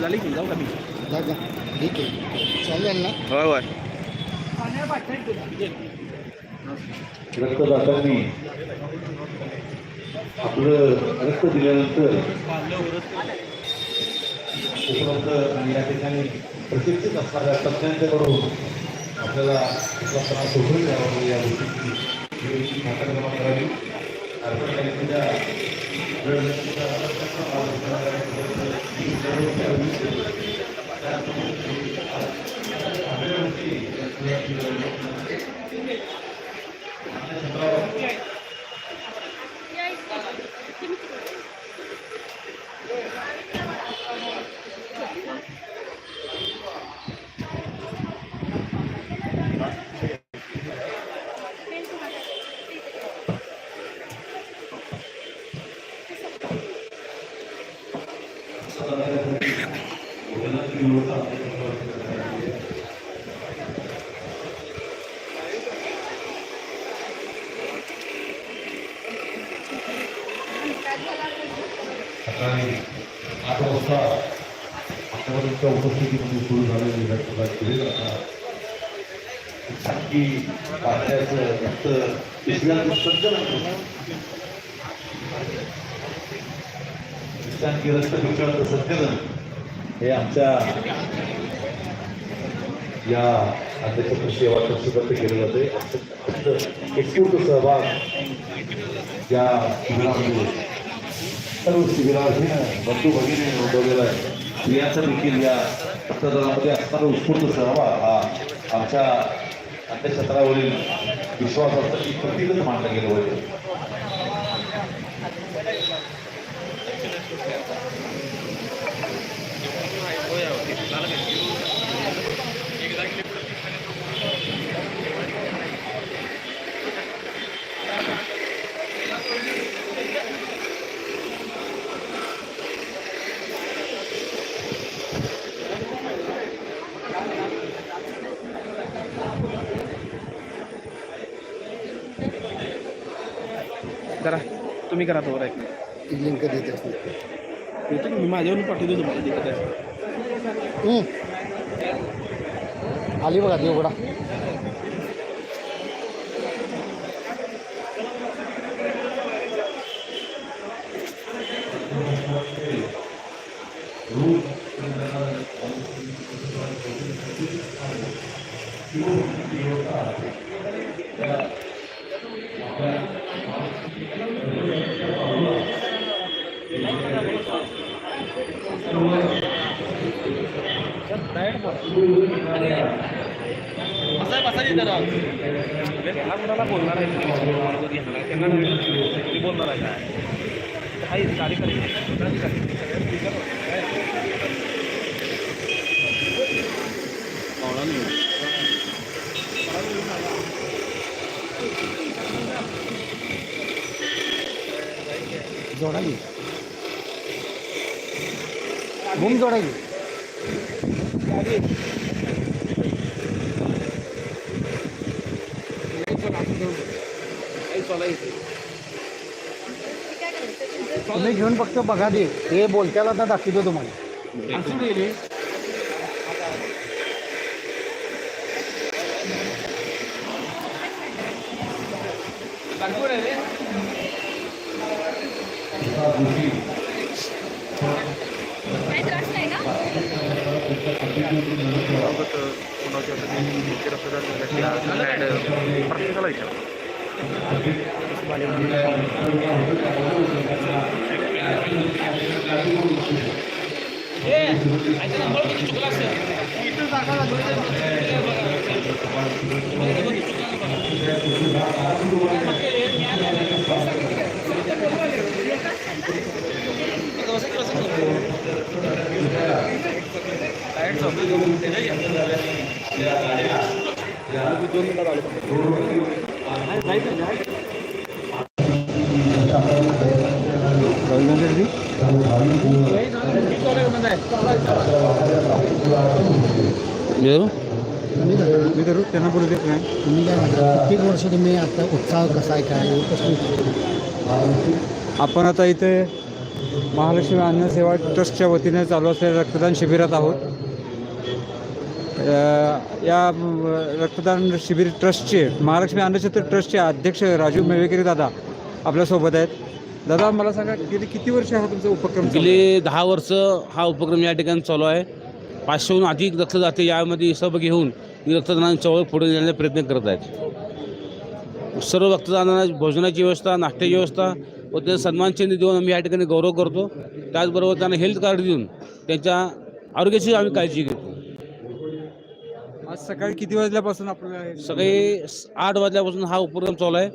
झाली की जाऊ का मी जागा ठीक आहे चालेल ना होय होय रक्तदात्यांनी आपलं रक्त दिल्यानंतर उपलब्ध आणि या ठिकाणी प्रशिक्षित असणाऱ्या तज्ज्ञांच्याकडून आपल्याला आपला त्रास सोडून द्यावा या गोष्टीची खातरजमा करावी अर्पणकारितेच्या सकाळी आठ वाजता आपल्यापर्यंतच्या उपस्थितीमध्ये सुरू झालेली रक्तदान केले जातात की पाण्याचं रक्त पिशव्यांचं संचलन की रक्त पिशव्यांचं संचलन हे आमच्या या अध्यक्ष सेवा ट्रस्टतर्फे केलं जाते फक्त एकूट सहभाग या शिबिरामध्ये सर्व शिबिराधीन बंधू भगिनी नोंदवलेला आहे. स्त्रियांचा देखील या रक्तदानामध्ये असणारा उत्स्फूर्त सहभाग हा आमच्या अंत्यक्षेत्रावरील विश्वासाचं की प्रतीकच मानलं गेलं होतं करा तुम्ही करा तो एक लिंक देत. असते मी माझ्यावरून पाठवतो तुम्हाला. हम्म. आली बघा देवगडा त्याला कुणाला बोलणार आहे तुम्ही विचारा. मला जर घेणार आहे, त्यांना नाही बोलणार. तुम्ही बोलणार आहे काय आहे कार्यकारी पदाधिकारी. सगळ्यांना विचारा. काय? पावला नाही. जोडाली घुम जोडाली काही चालायचं. तुम्ही घेऊन फक्त बघा दे हे बोलत्याला आता दाखवतो तुम्हाला असू दे रे. दाखवू रे रे. काही त्रास नाही ना प्रत्येकाला विचार मी करू त्यांना बोलू देत नाही तुम्ही काय म्हणता प्रत्येक वर्ष तुम्ही आता उत्साह कसा आहे? काय कसं आपण आता इथे महालक्ष्मी अन्न सेवा ट्रस्टच्या वतीने चालू असलेल्या रक्तदान शिबिरात आहोत. या रक्तदान शिबिर ट्रस्टचे महालक्ष्मी अन्नछत्र ट्रस्टचे अध्यक्ष राजू मेवेकरी दादा आपल्यासोबत आहेत. दादा मला सांगा गेली किती वर्ष हा तुमचा उपक्रम? गेली दहा वर्ष हा उपक्रम या ठिकाणी चालू आहे. पाचशेहून अधिक रक्तदाते यामध्ये सहभागी होऊन ही रक्तदान चळवळ पुढे नेण्याचा प्रयत्न करत आहेत. सर्व रक्तदानाला भोजनाची व्यवस्था नाश्त्याची व्यवस्था व त्यांना सन्मानचिन्ह देऊन आम्ही या ठिकाणी गौरव करतो. त्याचबरोबर त्यांना हेल्थ कार्ड देऊन त्यांच्या आरोग्याची आम्ही काळजी घेतो. सकाळी किती वाजल्यापासून आपल्याला सकाळी स- आठ वाजल्यापासून हा उपक्रम चालू आहे.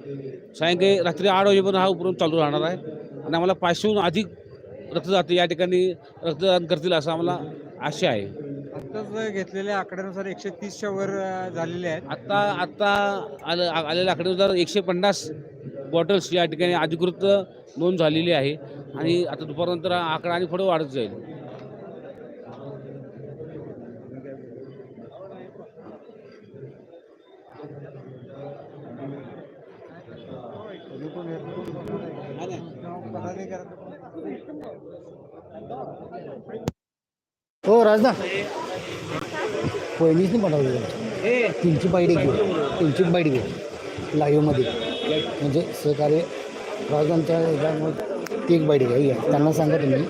सायंकाळी रात्री आठ वाजेपर्यंत हा उपक्रम चालू राहणार आहे. आणि आम्हाला पाचशेहून अधिक रक्तदाते या ठिकाणी रक्तदान करतील असं आम्हाला आशा आहे. आत्ताच घेतलेल्या आकड्यानुसार एकशे तीसच्या वर अ, झालेले आहेत. आत्ता आत्ता आलं आलेल्या आकडेनुसार एकशे पन्नास बॉटल्स या ठिकाणी अधिकृत नोंद झालेली आहे. आणि आता दुपारनंतर हा आकडा आणि पुढे वाढत जाईल. हो राजदा. पहिलीच नाही पाठवली तीनची बाईट घेऊ तीनची बाईट घेऊ लाईव्हमध्ये म्हणजे सहकार्य राजदांच्या ह्याच्यामुळे ती एक बाईट घ्या. त्यांना सांगा तुम्ही.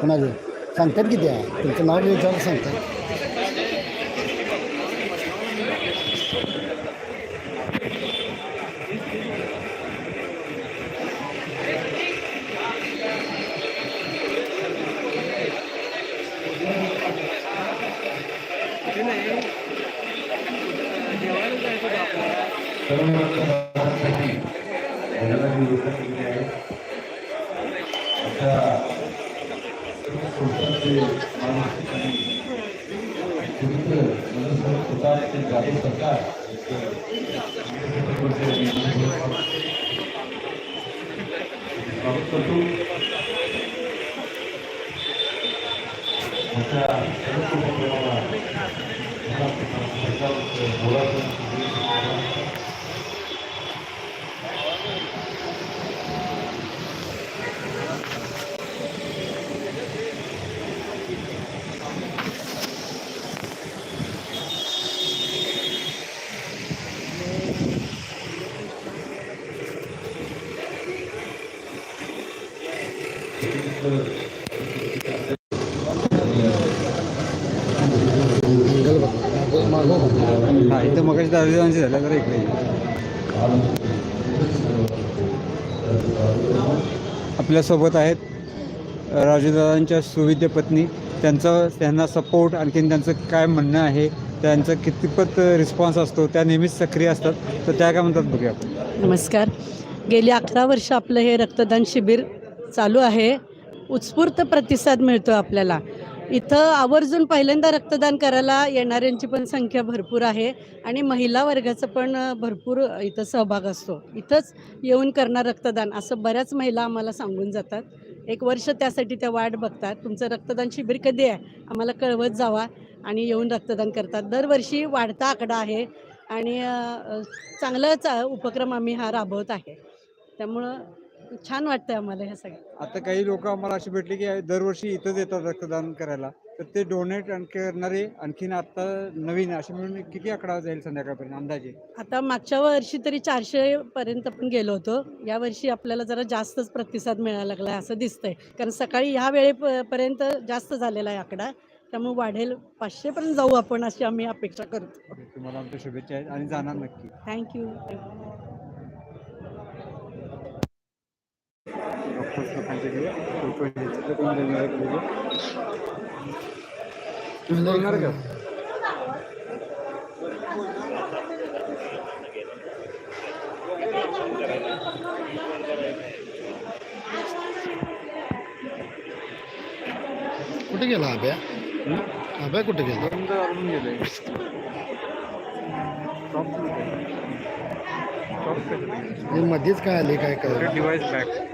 कोणाचे? सांगतात किती आहे तुमचं नाव विचार सांगतात. रविवारी नियुक्त केली आहे? अशा ते राज्य सरकार. स्वागत करतो. अशा हा इथं मगाशी दावेदारांची झालं तर इकडे आपल्यासोबत आहेत राजूदादांच्या सुविद्य पत्नी. त्यांचं त्यांना सपोर्ट आणखीन त्यांचं काय म्हणणं आहे त्यांचं कितपत रिस्पॉन्स असतो त्या नेहमीच सक्रिय असतात. तर त्या काय म्हणतात बघूया आपण. नमस्कार. गेली अकरा वर्ष आपलं हे रक्तदान शिबिर चालू आहे. उत्स्फूर्त प्रतिसाद मिळतो आपल्याला. इथं आवर्जून पहिल्यांदा रक्तदान करायला येणाऱ्यांची पण संख्या भरपूर आहे आणि महिला वर्गाचं पण भरपूर इथं सहभाग असतो. इथंच येऊन करणार रक्तदान असं बऱ्याच महिला आम्हाला सांगून जातात. एक वर्ष त्यासाठी त्या वाट बघतात. तुमचं रक्तदान शिबिर कधी आहे? आम्हाला कळवत जावा आणि येऊन रक्तदान करतात. दरवर्षी वाढता आकडा आहे आणि चांगलाच उपक्रम आम्ही हा राबवत आहे. त्यामुळं छान वाटतंय आम्हाला हे सगळं. आता काही लोक आम्हाला असे भेटले की दरवर्षी इथंच येतात रक्तदान करायला. तर ते डोनेट करणारे आणखीन आता नवीन असे मिळून किती आकडा जाईल संध्याकाळपर्यंत अंदाजे? आता मागच्या वर्षी तरी चारशे पर्यंत पण गेलो होतो. या वर्षी आपल्याला जरा जास्तच प्रतिसाद मिळायला लागला आहे असं दिसतंय. कारण सकाळी ह्या वेळेपर्यंत जास्त झालेला आहे आकडा. त्यामुळे वाढेल पाचशेपर्यंत जाऊ आपण अशी आम्ही अपेक्षा करतो. तुम्हाला आमच्या शुभेच्छा आहेत आणि जाणार नक्की. थँक्यू डॉक्टर्स लोकांचे घेऊ फोटो घ्यायचे तर कोण देणार आहे पाहिजे तुम्ही बोलणार का कुठे गेला अभ्या अभ्या कुठे गेला बंद घालून गेले हे? मध्येच काय आले काय काय डिवाइस बॅक।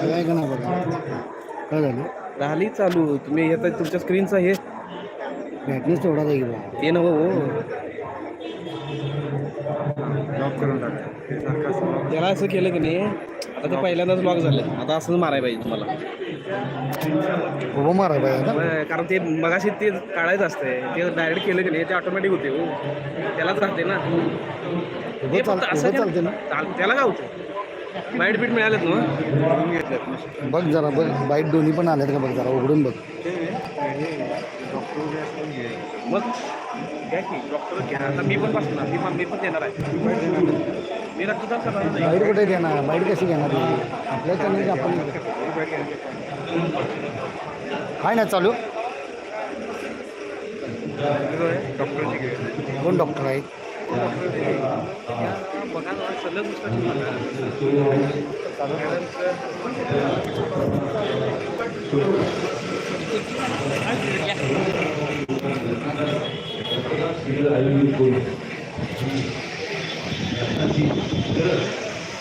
काय का नाही बघा काय झालं राहिली चालू. तुम्ही आता तुमच्या स्क्रीनचं हे. ब्रॅटनेस तेवढा जाईल बघा ते नव हो. त्याला असं केलं की नाही आता ते पहिल्यांदाच लॉक झालं आता असंच मारायला पाहिजे तुम्हाला. उभं मारा पाहिजे कारण ते मगाशी ते काढायचं असतंय. ते डायरेक्ट केलं की नाही ते ऑटोमॅटिक होते हो. त्यालाच राहते ना. फक्त असं चालते ना? त्याला काय होतं? बाईट बीट मिळालेत ना? बघ जरा बघ बाईट दोन्ही पण आल्यात का बघ जरा उघडून बघ. मग घ्या की डॉक्टर घ्या. आता मी पण बसणार मी पण मी पण देणार आहे. मी रक्तदान करणार नाही. बाईट कुठे देणार? बाईट कशी घेणार आपल्या चॅनलची आपण काय नाही चालू. कोण डॉक्टर आहेत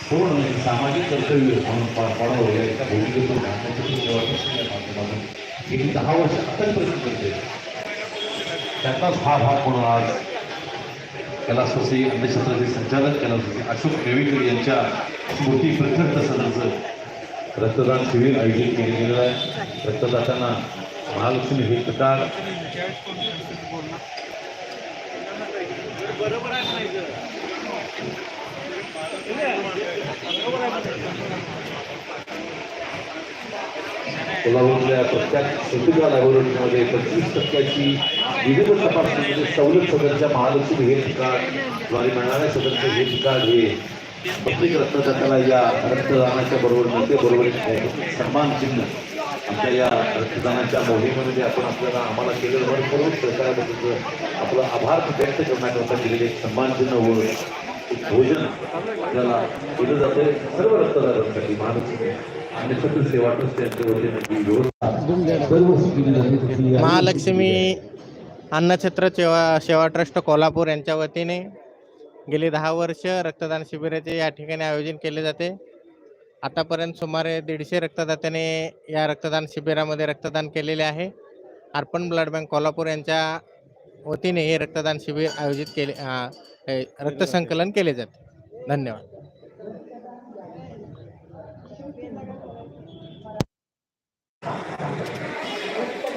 पूर्ण सामाजिक कर्तव्य म्हणून पार पाडावं या एका भूमिकेतून माध्यमातून गेली दहा वर्ष अत्यंत परिस्थिती करते त्याचाच हा भाग म्हणून आज कैलासवासी अन्नक्षेत्राचे संचालक कैलासवासी अशोक देवीकर यांच्या स्मृती प्रत्यर्थ सदस्य रक्तदान शिबिर आयोजित केले गेलेलं आहे. रक्तदाताना महालक्ष्मी हे प्रकार कोल्हापूरच्या प्रत्येक सुटिका लॅबोरेटरीमध्ये पंचवीस टक्क्याची विविध तपासणीमध्ये म्हणजे सवलत सदरच्या महालक्ष्मी हे ठिकाणद्वारे मिळणाऱ्या सदरचं हे ठिकाण हे प्रत्येक रक्तदात्याला या रक्तदानाच्या बरोबर मिळते बरोबर सन्मान चिन्ह. आमच्या या रक्तदानाच्या मोहिमेमध्ये आपण आपल्याला आम्हाला केलेलं भरपूर सहकार्याबद्दल आपलं आभार व्यक्त करण्याकरता दिलेले एक सन्मान चिन्ह होऊन एक भोजन आपल्याला केलं जातं सर्व रक्तदारांसाठी महालक्ष्मी आणि सतत सेवा ट्रस्ट यांच्या वतीने व्यवस्था महालक्ष्मी अन्नछत्र सेवा सेवा ट्रस्ट कोल्हापूर यांच्या वतीने गेली दहा वर्ष रक्तदान शिबिराचे या ठिकाणी आयोजन केले जाते. आतापर्यंत सुमारे दीडशे रक्तदात्याने या रक्तदान शिबिरामध्ये रक्तदान केलेले आहे. अर्पण ब्लड बँक कोल्हापूर यांच्या वतीने हे रक्तदान शिबिर आयोजित केले रक्तसंकलन केले जाते. धन्यवाद.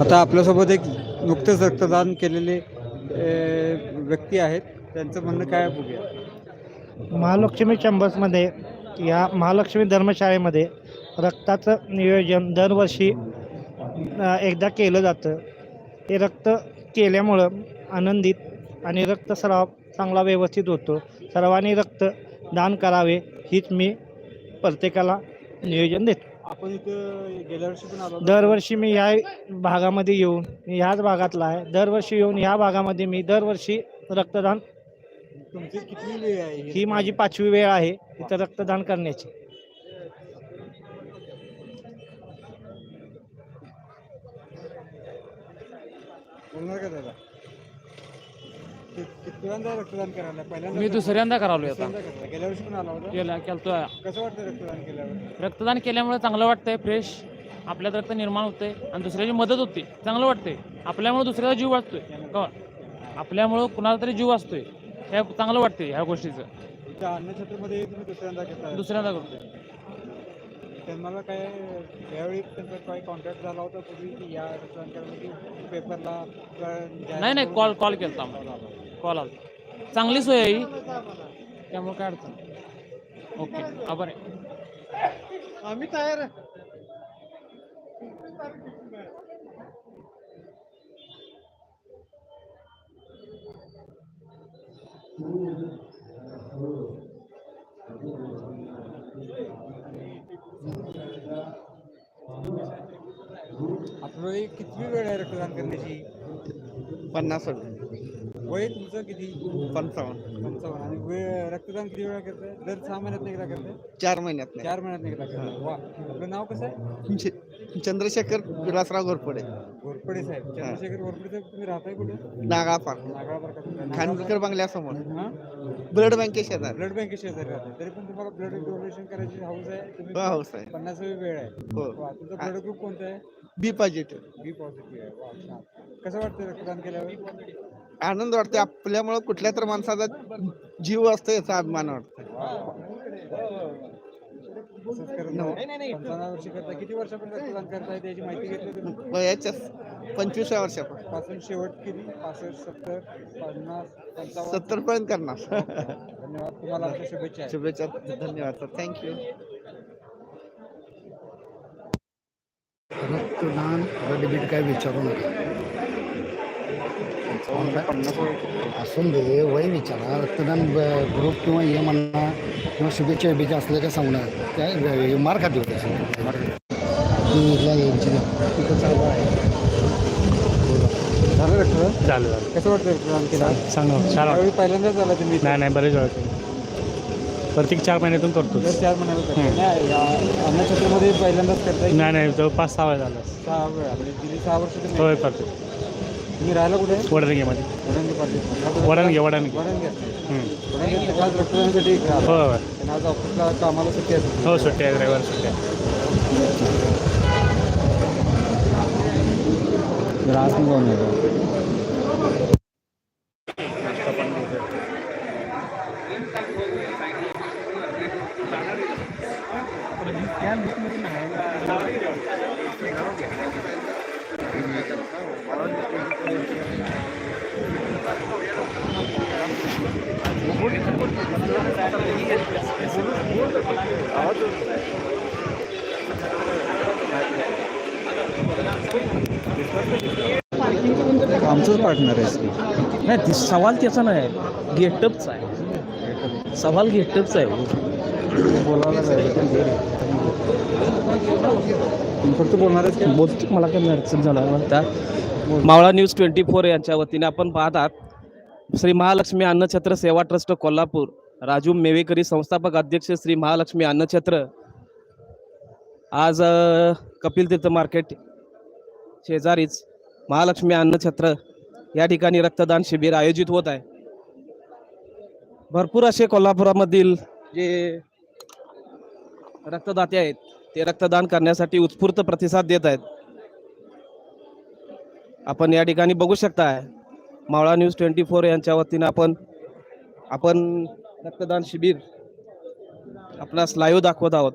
आता आपल्यासोबत एक नुकतेच रक्तदान केलेले व्यक्ती आहेत. त्यांचं म्हणणं काय बघूया. महालक्ष्मी चंबसमध्ये या महालक्ष्मी धर्मशाळेमध्ये रक्ताचं नियोजन दरवर्षी एकदा केलं जातं. हे रक्त केल्यामुळं आनंदित आणि रक्तस्राव चांगला व्यवस्थित होतो. सर्वांनी रक्त दान करावे हीच मी प्रत्येकाला नियोजन देतो. आपण इथं गेल्या वर्षी पण आलो. दरवर्षी मी या भागामध्ये येऊन मी ह्याच भागातला आहे. दरवर्षी येऊन ह्या भागामध्ये मी दरवर्षी रक्तदान तुमची किती वेळ आहे ही माझी पाचवी वेळ आहे इथं रक्तदान करण्याची. बोलणार का दादा? कितव्यांदा रक्तदान करायला? पहिल्यांदा मी दुसऱ्यांदा करालोय आता. दुसऱ्यांदा करायला. गेल्या वर्षी पण आला होता? केला केलतोय. कसं वाटतं रक्तदान केल्यावर? रक्तदान केल्यामुळे चांगलं वाटतंय फ्रेश आपल्यात रक्त निर्माण होते आणि दुसऱ्याची मदत होते. चांगलं वाटतंय. आपल्यामुळे दुसऱ्याचा जीव वाचतोय. का आपल्यामुळं कुणाला तरी जीव वाचतोय. हे चांगलं वाटतंय ह्या गोष्टीचं. अन्नछत्रमध्ये तुम्ही दुसऱ्यांदा दुसऱ्यांदा करतोय. त्यांना काय यावेळी त्यांचा काही कॉन्टॅक्ट झाला होता पूर्वी की या रक्तदान पेपरला किंवा नाही नाही करून- कॉल कॉल केलता कॉल आला. चांगली सोय आहे ही. त्यामुळे काय अडचण. ओके आभार आहे. आम्ही तयार आहे. आपलं किती वेळ आहे रक्तदान करण्याची? पन्नास वय तुमचं किती पंचावन्न पंचावन्न आणि वेळ रक्तदान किती वेळा करताय दर सहा महिन्यात एकदा करताय चार महिन्यात चार महिन्यात एकदा करताय वा आपलं नाव कसं? आहे चंद्रशेखर विलासराव घोरपडे। घोरपडे साहेब चंद्रशेखर घोरपडे साहेब तुम्ही राहताय कुठे? नागापार नागाळापार खानविलकर बंगल्यासमोर हाँ? ब्लड बँके शेजार। ब्लड बँके शेजारी राहताय तरी पण तुम्हाला ब्लड डोनेशन करायची हाऊस आहे तुम्ही हो साहेब पन्नासावी वेळ आहे. हो. वा तुमचा ब्लड ग्रुप कोणता आहे? बी पॉझिटिव्ह बी पॉझिटिव्ह आहे. वा छान. कसं वाटतं रक्तदान केल्यावर? आनंद वाटते आपल्यामुळं कुठल्या तर माणसाचा जीव असतो याचा अभिमान वाटतो किती हो, वर्षापर्यंत त्याची माहिती घेतली पंचवीसव्या वर्षापासून. पासून शेवट किती पासष्ट सत्तर पन्नास सत्तर पर्यंत करणार. धन्यवाद तुम्हाला आमच्या शुभेच्छा. शुभेच्छा धन्यवाद सर. थँक्यू रक्तदान डेबिट काय विचारू नका. असून दे वय विचारा. रक्तदान ग्रुप किंवा हे म्हणा किंवा शुभेच्छा शुभेच्छा असलं काय सांगणार काय मार खाते होते. झालं रक्तदान झालं झालं. कसं वाटतं रक्तदान केलं? चांगलं छान पहिल्यांदाच झाला तुम्ही? नाही नाही बरेच वेळ प्रत्येक चार महिन्यातून करतो चार महिन्याला या अन्नछत्रामध्ये पहिल्यांदाच करताय? नाही नाही जवळ पाच सहा वेळ झाला. सहा वेळा. म्हणजे सहा वर्ष होय करतो तुम्ही राहायला कुठे वडरंगीमध्ये वडंगी पाटील वडणगे वडणगे वडंगी वडंगी आज रक्तदानासाठी इकडे आला. हो आणि आज ऑफिसला कामाला सुट्टी असेल हो सुट्टी आहे ड्रायव्हर सुट्टी आहे आमचंच पार्टनर आहे नाही ती सवाल त्याचा नाही. गेटअपचा आहे. सवाल गेटअपचा आहे. बोलायला पाहिजे फक्त बोलणारच बोलतो मला काही अडचण झाला म्हणता मावळा न्यूज ट्वेंटी फोर यांच्या वतीने आपण पाहत आहात श्री महालक्ष्मी अन्नछत्र सेवा ट्रस्ट कोल्हापूर. राजू मेवेकरी संस्थापक अध्यक्ष श्री महालक्ष्मी अन्नछत्र आज कपिल तीर्थ मार्केट शेजारीच महालक्ष्मी अन्नछत्र या ठिकाणी रक्तदान शिबिर आयोजित होत आहे. भरपूर असे कोल्हापुरामधील जे रक्तदाते आहेत ते रक्तदान करण्यासाठी उत्स्फूर्त प्रतिसाद देत आहेत. आपण या ठिकाणी बघू शकता मावळा न्यूज ट्वेंटी फोर यांच्या वतीनं आपण आपण रक्तदान शिबिर आपणास लाईव्ह दाखवत आहोत.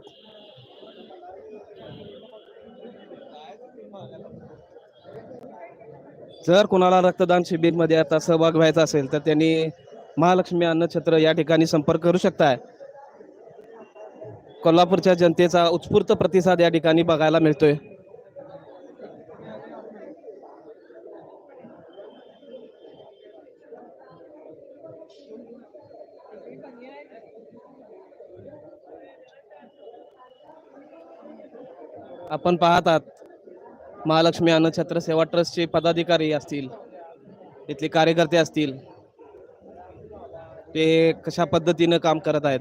जर कोणाला रक्तदान शिबिरमध्ये आता सहभाग व्हायचा असेल तर त्यांनी महालक्ष्मी अन्नछत्र या ठिकाणी संपर्क करू शकताय. कोल्हापूरच्या जनतेचा उत्स्फूर्त प्रतिसाद या ठिकाणी बघायला मिळतोय. आपण पाहतात महालक्ष्मी महालक्ष्मी अन्नछत्र सेवा ट्रस्टचे पदाधिकारी असतील तिथले कार्यकर्ते असतील ते कशा पद्धतीनं काम करत आहेत?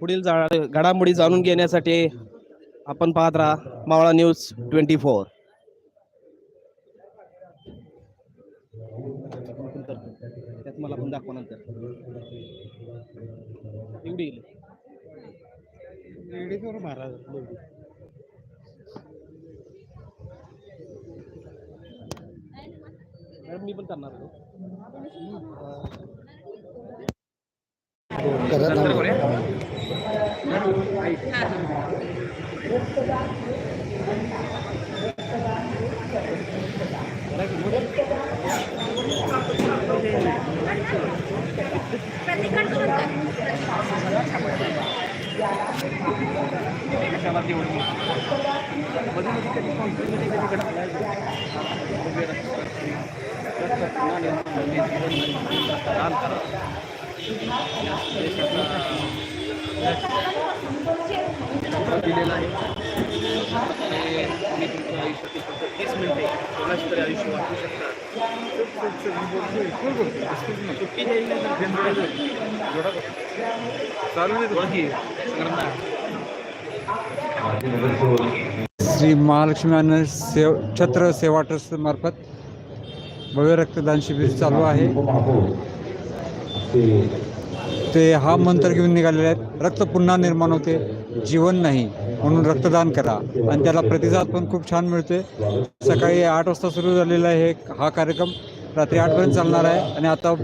पुढील जा- घडामोडी जाणून घेण्यासाठी आपण पाहत राहा मावळा न्यूज ट्वेंटी फोर. त्यात मला पण दाखवा नंतर. एवढी येईल. मॅडम मी पण करणार होतो दान करा करत नाही. प्रतिकार श्री महालक्ष्मी अन्न सेव छत्र सेवा ट्रस्ट मार्फत भव्य रक्तदान शिबिर चालू आहे. ते हा मंत्र घेऊन निघालेले आहेत. रक्त पुन्हा निर्माण होते. जीवन नाही म्हणून रक्तदान करा. आणि त्याला प्रतिसाद पण खूप छान मिळतोय. सकाळी आठ वाजता सुरू झालेला आहे हा कार्यक्रम रात्री आठपर्यंत चालणार आहे. आणि आता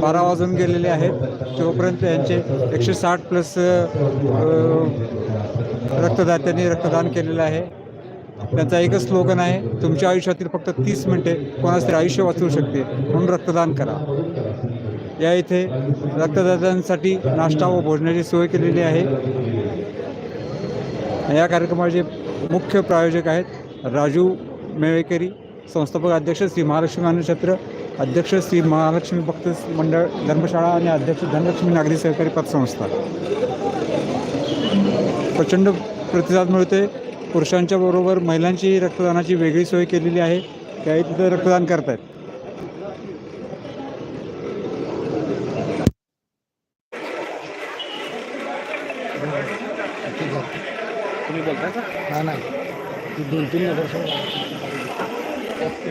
बारा वाजून गेलेले आहेत. तोपर्यंत यांचे एकशे साठ प्लस रक्तदात्यांनी रक्तदान केलेलं आहे. त्यांचा एकच स्लोगन आहे तुमच्या आयुष्यातील फक्त तीस मिनिटे कोणाच तरी आयुष्य वाचवू शकते म्हणून रक्तदान करा. या इथे रक्तदात्यांसाठी नाश्ता व भोजनाची सोय केलेली आहे. या कार्यक्रमाचे मुख्य प्रायोजक आहेत राजू मेवेकरी संस्थापक अध्यक्ष श्री महालक्ष्मी अन्नछत्र अध्यक्ष श्री महालक्ष्मी भक्त मंडळ धर्मशाळा आणि अध्यक्ष धनलक्ष्मी नागरी सहकारी पतसंस्था प्रचंड प्रतिसाद मिळते पुरुषांच्या बरोबर महिलांची रक्तदानाची वेगळी सोय केलेली आहे. त्याही तिथे रक्तदान करत आहेत तुम्ही बोलताय का हा नाही ती दोन तीन नगरसेवक त्याची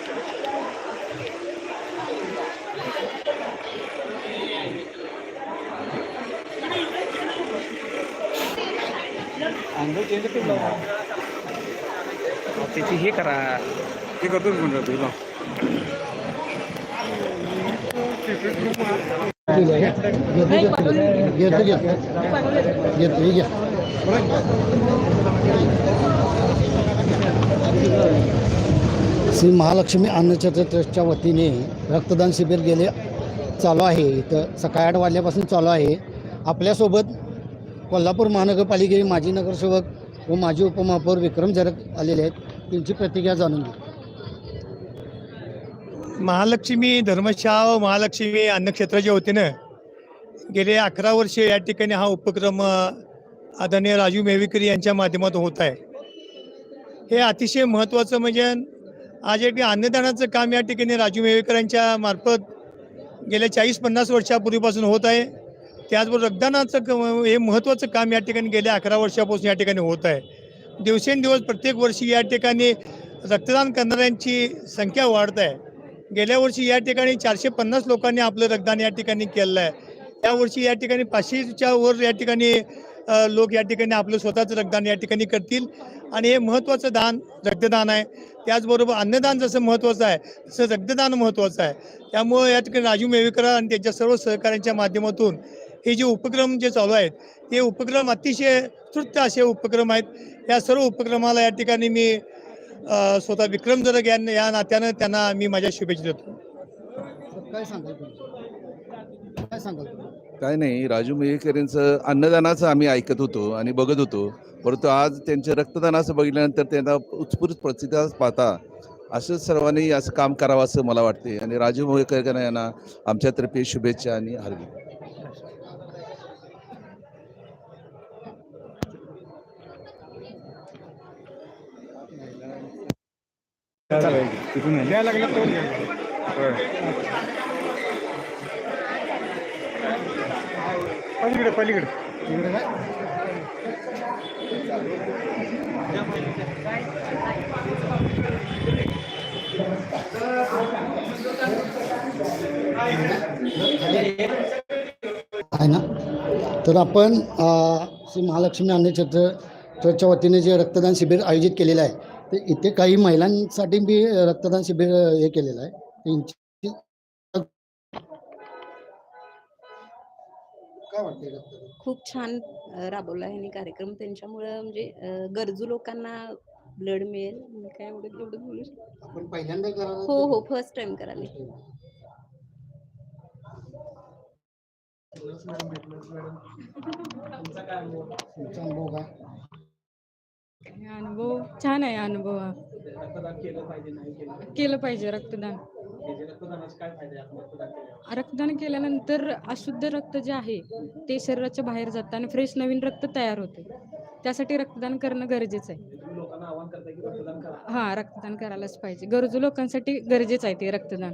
म्हणतो तुला घेतो घेतो घेतो घेतो हे घ्या श्री महालक्ष्मी अन्नछत्र ट्रस्टच्या वतीने रक्तदान शिबिर गेले चालू आहे. इथं सकाळी आठ वाजल्यापासून चालू आहे. आपल्यासोबत कोल्हापूर महानगरपालिकेचे माजी नगरसेवक व माजी उपमहापौर विक्रम जरग आलेले आहेत. त्यांची प्रतिक्रिया जाणून घे महालक्ष्मी धर्मशाह महालक्ष्मी अन्नक्षेत्राच्या वतीनं गेले अकरा वर्षे या ठिकाणी हा उपक्रम आदरणीय राजू मेविकरी यांच्या माध्यमातून होत आहे. हे अतिशय महत्त्वाचं म्हणजे आज एक अन्नदानाचं काम या ठिकाणी राजू मेवेकरांच्या मार्फत गेल्या चाळीस पन्नास वर्षापूर्वीपासून होत आहे. त्याचबरोबर रक्तदानाचं क- हे महत्त्वाचं काम या ठिकाणी गेल्या अकरा वर्षापासून या ठिकाणी होत आहे. दिवसेंदिवस प्रत्येक वर्षी या ठिकाणी रक्तदान करणाऱ्यांची संख्या वाढत आहे. गेल्या वर्षी या ठिकाणी चारशे पन्नास लोकांनी आपलं रक्तदान या ठिकाणी केलेलं आहे. यावर्षी या ठिकाणी पाचशेच्या वर या ठिकाणी लोक या ठिकाणी आपलं स्वतःचं रक्तदान या ठिकाणी करतील. आणि हे महत्त्वाचं दान रक्तदान आहे. त्याचबरोबर अन्नदान जसं महत्त्वाचं आहे तसं रक्तदान महत्त्वाचं आहे. त्यामुळं या ठिकाणी राजू मेवेकर आणि त्यांच्या सर्व सहकाऱ्यांच्या माध्यमातून हे जे उपक्रम जे चालू आहेत ते उपक्रम अतिशय स्तुत्य असे उपक्रम आहेत. या सर्व उपक्रमाला या ठिकाणी मी स्वतः विक्रम जरग या या नात्यानं त्यांना मी माझ्या शुभेच्छा देतो. काय सांगाल काय सांगाल तुम्ही? काय नाही राजू मेहकरींचं अन्नदानाचं आम्ही ऐकत होतो आणि बघत होतो. परंतु आज त्यांच्या रक्तदानाचं बघितल्यानंतर त्यांना उत्स्फूर्त प्रतिसाद पाहता असं सर्वांनी असं काम करावं असं मला वाटते आणि राजू मोहेकर यांना आमच्यातर्फे शुभेच्छा आणि हार्दिक पलीकडे पलीकडे. इकडे काय आहे ना? तर आपण श्री महालक्ष्मी अन्नछत्रच्या वतीने जे रक्तदान शिबिर आयोजित केलेलं आहे ते इथे काही महिलांसाठी बी रक्तदान शिबिर हे केलेलं आहे. खूप छान राबवला आहे कार्यक्रम. त्यांच्यामुळं म्हणजे गरजू लोकांना ब्लड मिळेल. मी काय एवढं एवढं बोलू शकते. पहिल्यांदा हो हो फर्स्ट टाइम करायला. तुमचा काय? अनुभव छान आहे अनुभव. हा. केलं पाहिजे रक्तदान. रक्तदान केल्यानंतर अशुद्ध रक्त जे आहे ते शरीराच्या बाहेर जातं आणि फ्रेश नवीन रक्त तयार होते. त्यासाठी रक्तदान करणं गरजेचं आहे. हां रक्तदान करायलाच पाहिजे. गरजू लोकांसाठी गरजेचं आहे ते रक्तदान.